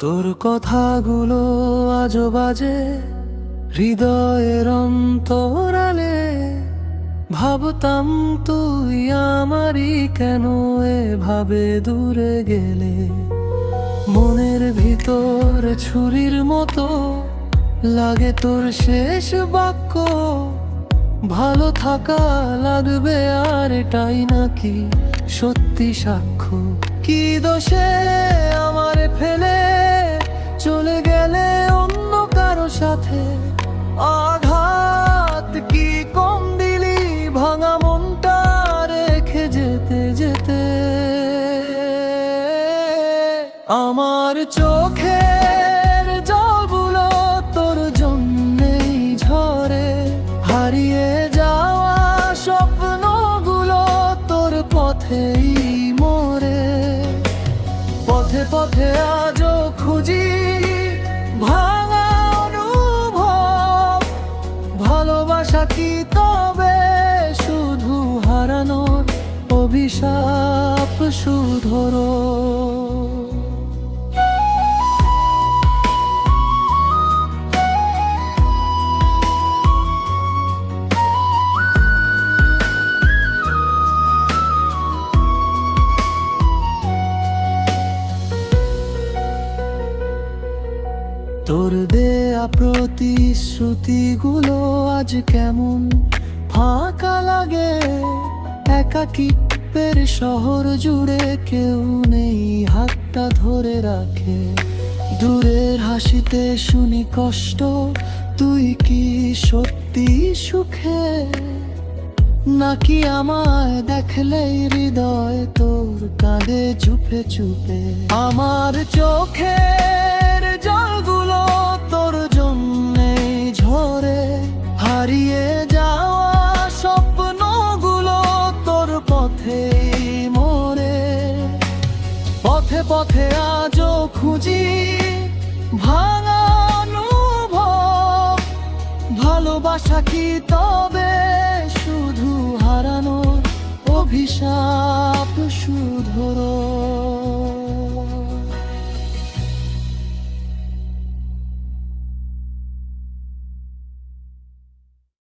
তোর কথাগুলো আজও বাজে, হৃদয়ের অন্তরালে। ভাবতাম তুই আমারই কেন এভাবে দূরে গেলে? মনের ভিতর ছুরির মতো লাগে তোর শেষ বাক্য। ভালো থাকা লাগবে আর এটাই নাকি সত্যি সাক্ষ্য? কি দোষে চোখের জলগুলো তোর জন্যেই ঝরে। হারিয়ে যাওয়া স্বপ্নগুলো তোর পথেই মরে। পথে পথে আজও খুঁজি ভাঙা অনুভব। ভালোবাসা কি তবে শুধু হারানোর অভিশাপ শুধরো তোর দেয়া প্রতিশ্রুতিগুলো আজ কেমন? ফাঁকা লাগে একাকিত্বের শহর জুড়ে কেউ নেই, হাতটা ধরে রাখে। দূরের হাসিতে শুনি কষ্ট, তুই কি সত্যি সুখে? নাকি আমায় দেখলেই হৃদয় তোর কাঁধে চুপে চুপে? আমার চোখের পথে মরে। পথে পথে আজও খুঁজি ভাঙা ভালোবাসা কি তবে শুধু হারানো অভিশাপ?